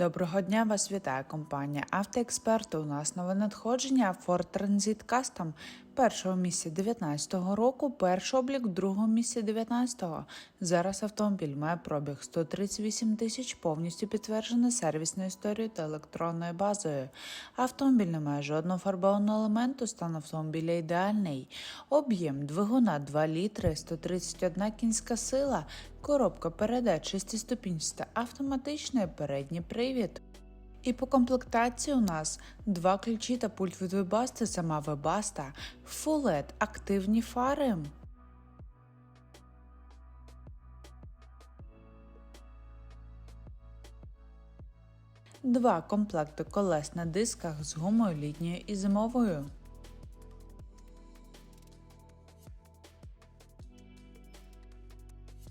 Доброго дня вас вітає компанія Автоексперт. У нас нове надходження Ford Transit Custom першого місця 19-го року, перший облік другого місця 19-го. Зараз автомобіль має пробіг 138 тисяч, повністю підтверджений сервісною історією та електронною базою. Автомобіль не має жодного фарбованого елементу, стан автомобіля ідеальний. Об'єм двигуна 2 літри, 131 кінська сила, коробка передач шестиступінчаста автоматичної передній привід. І по комплектації у нас два ключі та пульт від вебасти, сама вебаста, фулет, активні фари. Два комплекти колес на дисках з гумою літньою і зимовою.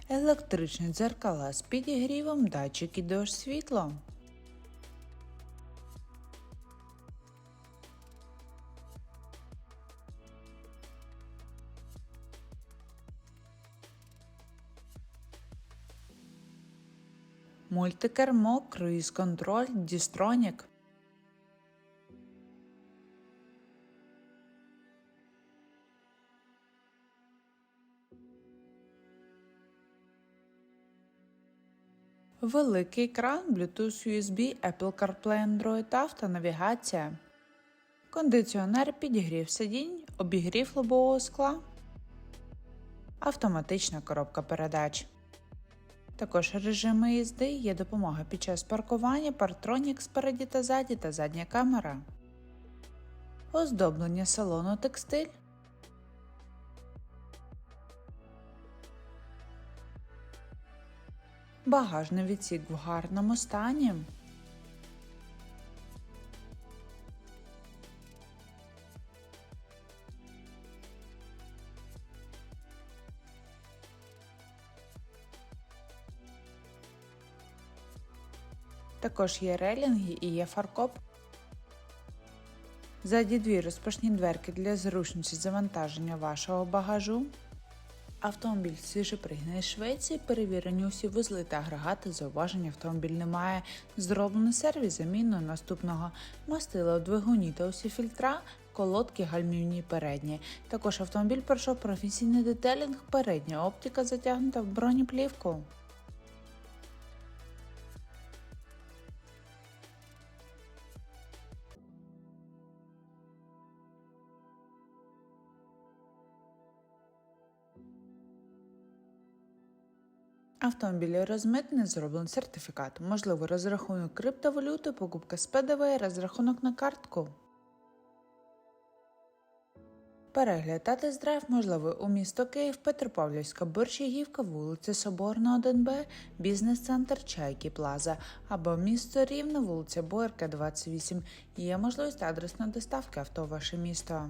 Електричні дзеркала з підігрівом, датчики дощ світло. Мультикермо, круїз-контроль, дістронік. Великий екран, Bluetooth USB, Apple CarPlay, Android Auto, навігація. Кондиціонер, підігрів сидінь, обігрів лобового скла. Автоматична коробка передач. Також режими їзди є допомога під час паркування, партронік спереді та ззаді та задня камера. Оздоблення салону текстиль. Багажний відсік в гарному стані. Також є релінги і є фаркоп. Ззаді дві розпашні дверки для зручності завантаження вашого багажу. Автомобіль свіжепригнаний Швеції, перевірені усі вузли та агрегати, зауважень автомобіль немає. Зроблений сервіс заміною наступного мастила у двигуні та усі фільтра, колодки гальмівні передні. Також автомобіль пройшов професійний детелінг, передня оптика затягнута в бронеплівку. Автомобіль розмитний, зроблений сертифікат. Можливо, розрахунок криптовалюти, покупка з ПДВ, розрахунок на картку. Перегляд та тест-драйв можливий у місто Київ, Петропавлівська, Борщагівка, вулиця Соборна, 1Б, бізнес-центр Чайки Плаза або місто Рівне, вулиця Боярка, 28. Є можливість адресної доставки авто в ваше місто.